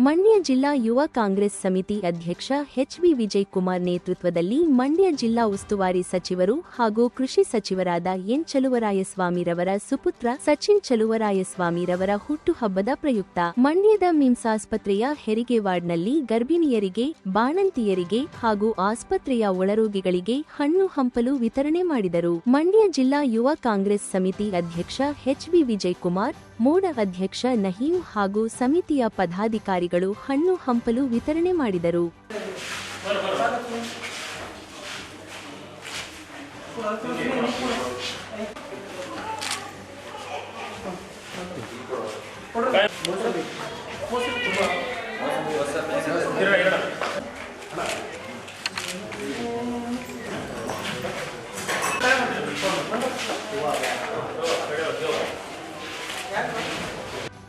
ಮಂಡ್ಯ ಜಿಲ್ಲಾ ಯುವ ಕಾಂಗ್ರೆಸ್ ಸಮಿತಿ ಅಧ್ಯಕ್ಷ ಎಚ್ಬಿ ವಿಜಯ್ ಕುಮಾರ್ ನೇತೃತ್ವದಲ್ಲಿ ಮಂಡ್ಯ ಜಿಲ್ಲಾ ಉಸ್ತುವಾರಿ ಸಚಿವರು ಹಾಗೂ ಕೃಷಿ ಸಚಿವರಾದ ಎನ್ ಚಲುವರಾಯಸ್ವಾಮಿರವರ ಸುಪುತ್ರ ಸಚಿನ್ ಚಲುವರಾಯಸ್ವಾಮಿರವರ ಹುಟ್ಟುಹಬ್ಬದ ಪ್ರಯುಕ್ತ. ಮಂಡ್ಯದ ಮಿಮ್ಸ್ ಆಸ್ಪತ್ರೆಯ ಹೆರಿಗೆ ವಾರ್ಡ್ನಲ್ಲಿ ಗರ್ಭಿಣಿಯರಿಗೆ, ಬಾಣಂತಿಯರಿಗೆ ಹಾಗೂ ಆಸ್ಪತ್ರೆಯ ಒಳರೋಗಿಗಳಿಗೆ ಹಣ್ಣು ಹಂಪಲು ವಿತರಣೆ ಮಾಡಿದರು. ಮಂಡ್ಯ ಜಿಲ್ಲಾ ಯುವ ಕಾಂಗ್ರೆಸ್ ಸಮಿತಿ ಅಧ್ಯಕ್ಷ ಎಚ್ಬಿ ವಿಜಯ್ ಕುಮಾರ್ ಮೂಡ ಅಧ್ಯಕ್ಷ ನಹೀಂ ಹಾಗೂ ಸಮಿತಿಯ ಪದಾಧಿಕಾರಿಗಳು ಹಣ್ಣು ಹಂಪಲು ವಿತರಣೆ ಮಾಡಿದರು.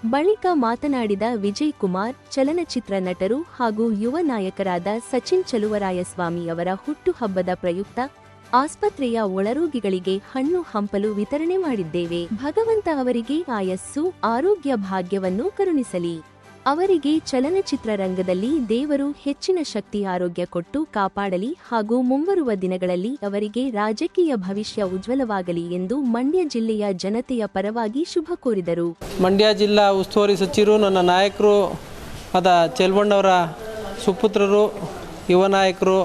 ಬಳಿಕ ಮಾತನಾಡಿದ ವಿಜಯ್ ಕುಮಾರ್ ಚಲನಚಿತ್ರ ನಟರು ಹಾಗೂ ಯುವ ನಾಯಕರಾದ ಸಚಿನ್ ಚಲುವರಾಯಸ್ವಾಮಿ ಅವರ ಹುಟ್ಟುಹಬ್ಬದ ಪ್ರಯುಕ್ತ ಆಸ್ಪತ್ರೆಯ ಒಳರೋಗಿಗಳಿಗೆ ಹಣ್ಣು ಹಂಪಲು ವಿತರಣೆ ಮಾಡಿದ್ದೇವೆ. ಭಗವಂತ ಅವರಿಗೆ ಆಯಸ್ಸು, ಆರೋಗ್ಯ ಭಾಗ್ಯವನ್ನು ಕರುಣಿಸಲಿ. ಅವರಿಗೆ ಚಲನಚಿತ್ರ ರಂಗದಲ್ಲಿ ದೇವರು ಹೆಚ್ಚಿನ ಶಕ್ತಿ, ಆರೋಗ್ಯ ಕೊಟ್ಟು ಕಾಪಾಡಲಿ ಹಾಗೂ ಮುಂಬರುವ ದಿನಗಳಲ್ಲಿ ಅವರಿಗೆ ರಾಜಕೀಯ ಭವಿಷ್ಯ ಉಜ್ವಲವಾಗಲಿ ಎಂದು ಮಂಡ್ಯ ಜಿಲ್ಲೆಯ ಜನತೆಯ ಪರವಾಗಿ ಶುಭ ಕೋರಿದರು. ಮಂಡ್ಯ ಜಿಲ್ಲಾ ಉಸ್ತುವಾರಿ ಸಚಿವರು, ನನ್ನ ನಾಯಕರು ಅದ ಚೆಲ್ವಣ್ಣವರ ಸುಪುತ್ರರು, ಯುವ ನಾಯಕರು,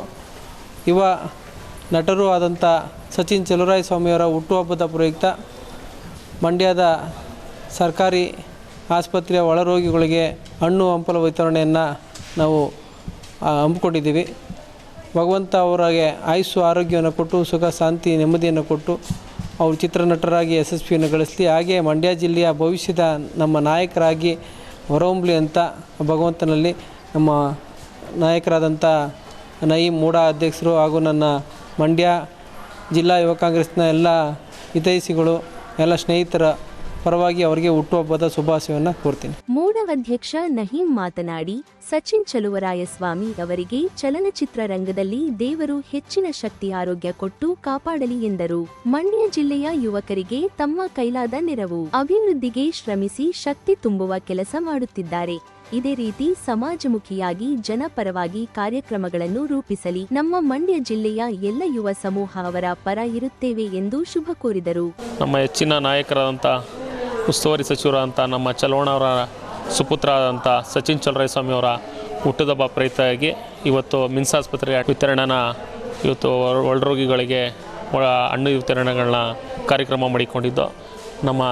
ಯುವ ನಟರು ಆದಂಥ ಸಚಿನ್ ಚಲುರಾಯ ಸ್ವಾಮಿಯವರ ಹುಟ್ಟುಹಬ್ಬದ ಪ್ರಯುಕ್ತ ಮಂಡ್ಯದ ಸರ್ಕಾರಿ ಆಸ್ಪತ್ರೆಯ ಒಳರೋಗಿಗಳಿಗೆ ಹಣ್ಣು ಹಂಪಲು ವಿತರಣೆಯನ್ನು ನಾವು ಹಮ್ಮಿಕೊಂಡಿದ್ದೀವಿ. ಭಗವಂತ ಅವರಿಗೆ ಆಯುಸ್ಸು, ಆರೋಗ್ಯವನ್ನು ಕೊಟ್ಟು, ಸುಖ, ಶಾಂತಿ, ನೆಮ್ಮದಿಯನ್ನು ಕೊಟ್ಟು ಅವರು ಚಿತ್ರನಟರಾಗಿ ಯಶಸ್ವಿಯನ್ನು ಗಳಿಸಲಿ. ಹಾಗೆ ಮಂಡ್ಯ ಜಿಲ್ಲೆಯ ಭವಿಷ್ಯದ ನಮ್ಮ ನಾಯಕರಾಗಿ ಹೊರಹೊಮ್ಮಲಿ ಅಂತ ಭಗವಂತನಲ್ಲಿ ನಮ್ಮ ನಾಯಕರಾದಂಥ ನಯೀಂ ಮೂಡಾ ಅಧ್ಯಕ್ಷರು ಹಾಗೂ ನನ್ನ ಮಂಡ್ಯ ಜಿಲ್ಲಾ ಯುವ ಕಾಂಗ್ರೆಸ್ನ ಎಲ್ಲ ಹಿತೈಷಿಗಳು, ಎಲ್ಲ ಸ್ನೇಹಿತರ ಪರವಾಗಿ ಅವರಿಗೆ ಹುಟ್ಟುಹಬ್ಬದ ಶುಭಾಶಯವನ್ನು ಕೋರ್ತೀನಿ. ಮೂಡ ಅಧ್ಯಕ್ಷ ನಹೀಂ ಮಾತನಾಡಿ ಸಚಿನ್ ಚಲುವರಾಯಸ್ವಾಮಿ ಅವರಿಗೆ ಚಲನಚಿತ್ರ ರಂಗದಲ್ಲಿ ದೇವರು ಹೆಚ್ಚಿನ ಶಕ್ತಿ ಆರೋಗ್ಯ ಕೊಟ್ಟು ಕಾಪಾಡಲಿ ಎಂದರು. ಮಂಡ್ಯ ಜಿಲ್ಲೆಯ ಯುವಕರಿಗೆ ತಮ್ಮ ಕೈಲಾದ ನೆರವು. ಅಭಿವೃದ್ಧಿಗೆ ಶ್ರಮಿಸಿ ಶಕ್ತಿ ತುಂಬುವ ಕೆಲಸ ಮಾಡುತ್ತಿದ್ದಾರೆ. ಇದೇ ರೀತಿ ಸಮಾಜಮುಖಿಯಾಗಿ ಜನಪರವಾಗಿ ಕಾರ್ಯಕ್ರಮಗಳನ್ನು ರೂಪಿಸಲಿ ನಮ್ಮ ಮಂಡ್ಯ ಜಿಲ್ಲೆಯ ಎಲ್ಲ ಯುವ ಸಮೂಹ ಅವರ ಪರ ಇರುತ್ತೇವೆ ಎಂದು ಶುಭ ಕೋರಿದರು. ನಮ್ಮ ಹೆಚ್ಚಿನ ನಾಯಕರಾದಂಥ ಉಸ್ತುವಾರಿ ಅಂತ, ನಮ್ಮ ಚಲೋಣವರ ಸುಪುತ್ರ ಆದಂಥ ಸಚಿನ್ ಚಲರಾಯಸ್ವಾಮಿ ಅವರ ಹುಟ್ಟದಬ್ಬ ಪ್ರಯುಕ್ತವಾಗಿ ಇವತ್ತು ಮಿನ್ಸ್ ಆಸ್ಪತ್ರೆ ವಿತರಣೆನ ಇವತ್ತು ಒಳ- ಒಳರೋಗಿಗಳಿಗೆ ಒಳ ಹಣ್ಣು ವಿತರಣೆಗಳನ್ನ ಕಾರ್ಯಕ್ರಮ ಮಾಡಿಕೊಂಡಿದ್ದು. ನಮ್ಮ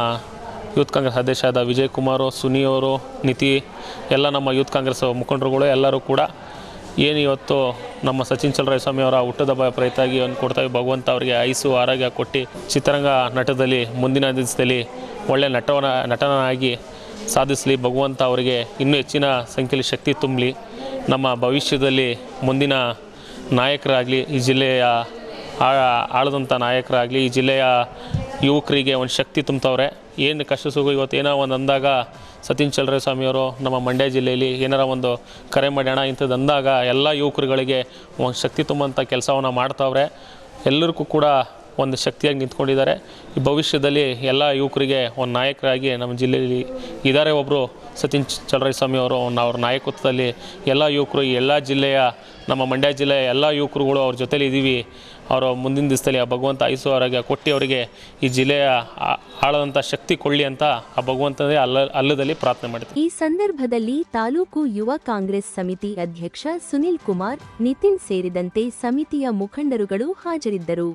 ಯೂತ್ ಕಾಂಗ್ರೆಸ್ ಅಧ್ಯಕ್ಷರಾದ ವಿಜಯ್ ಕುಮಾರು, ಸುನಿ ಅವರು, ನಿತಿ, ಎಲ್ಲ ನಮ್ಮ ಯೂತ್ ಕಾಂಗ್ರೆಸ್ ಮುಖಂಡರುಗಳು ಎಲ್ಲರೂ ಕೂಡ ಏನು ಇವತ್ತು ನಮ್ಮ ಸಚಿನ್ ಚಲರಾಯಸ್ವಾಮಿ ಅವರ ಹುಟ್ಟದ ಪ್ರಯುಕ್ತವಾಗಿ ಒಂದು ಕೊಡ್ತಾವೆ ಭಗವಂತ ಅವರಿಗೆ ಐಸು ಆರೋಗ್ಯ ಕೊಟ್ಟು ಚಿತ್ರರಂಗ ನಟದಲ್ಲಿ ಮುಂದಿನ ದಿವಸದಲ್ಲಿ ಒಳ್ಳೆಯ ನಟವನ ನಟನಾಗಿ ಸಾಧಿಸಲಿ. ಭಗವಂತ ಅವರಿಗೆ ಇನ್ನೂ ಹೆಚ್ಚಿನ ಸಂಖ್ಯೆಯಲ್ಲಿ ಶಕ್ತಿ ತುಂಬಲಿ. ನಮ್ಮ ಭವಿಷ್ಯದಲ್ಲಿ ಮುಂದಿನ ನಾಯಕರಾಗಲಿ, ಈ ಜಿಲ್ಲೆಯ ಆಳದಂಥ ನಾಯಕರಾಗಲಿ, ಈ ಜಿಲ್ಲೆಯ ಯುವಕರಿಗೆ ಒಂದು ಶಕ್ತಿ ತುಂಬ್ತವ್ರೆ. ಏನು ಕಷ್ಟ ಸುಖ ಇವತ್ತು ಏನೋ ಒಂದು ಅಂದಾಗ ಸತೀನ್ ಸ್ವಾಮಿ ಸ್ವಾಮಿಯವರು ನಮ್ಮ ಮಂಡ್ಯ ಜಿಲ್ಲೆಯಲ್ಲಿ ಏನಾರ ಒಂದು ಕರೆ ಮಾಡೋಣ ಇಂಥದ್ದು ಅಂದಾಗ ಎಲ್ಲ ಯುವಕರುಗಳಿಗೆ ಒಂದು ಶಕ್ತಿ ತುಂಬಂಥ ಕೆಲಸವನ್ನು ಮಾಡ್ತಾವ್ರೆ. ಎಲ್ಲರಿಗೂ ಕೂಡ ಒಂದು ಶಕ್ತಿಯಾಗಿ ನಿಂತ್ಕೊಂಡಿದ್ದಾರೆ. ಈ ಭವಿಷ್ಯದಲ್ಲಿ ಎಲ್ಲ ಯುವಕರಿಗೆ ಒಂದು ನಾಯಕರಾಗಿ ನಮ್ಮ ಜಿಲ್ಲೆಯಲ್ಲಿ ಇದ್ದಾರೆ ಒಬ್ಬರು ಸತೀನ್ ಚಲರಾಯ ಸ್ವಾಮಿ ಅವರು ಅವ್ರ ನಾಯಕತ್ವದಲ್ಲಿ ಎಲ್ಲ ಯುವಕರು ಎಲ್ಲ ಜಿಲ್ಲೆಯ ನಮ್ಮ ಮಂಡ್ಯ ಜಿಲ್ಲೆಯ ಎಲ್ಲ ಯುವಕರುಗಳು ಅವ್ರ ಜೊತೇಲಿ ಇದ್ದೀವಿ ಅವರು ಮುಂದಿನ ದಿವಸದಲ್ಲಿ ಆ ಭಗವಂತ ಆಯುಸು ಅವರಿಗೆ ಕೊಟ್ಟು ಅವರಿಗೆ ಈ ಜಿಲ್ಲೆಯ ಆಳದಂಥ ಶಕ್ತಿ ಕೊಳ್ಳಿ ಅಂತ ಆ ಭಗವಂತನೇ ಅಲ್ಲ, ಅಲ್ಲದಲ್ಲಿ ಪ್ರಾರ್ಥನೆ ಮಾಡ್ತೀವಿ ಈ ಸಂದರ್ಭದಲ್ಲಿ ತಾಲೂಕು ಯುವ ಕಾಂಗ್ರೆಸ್ ಸಮಿತಿ ಅಧ್ಯಕ್ಷ ಸುನಿಲ್ ಕುಮಾರ್, ನಿತಿನ್ ಸೇರಿದಂತೆ ಸಮಿತಿಯ ಮುಖಂಡರುಗಳು ಹಾಜರಿದ್ದರು.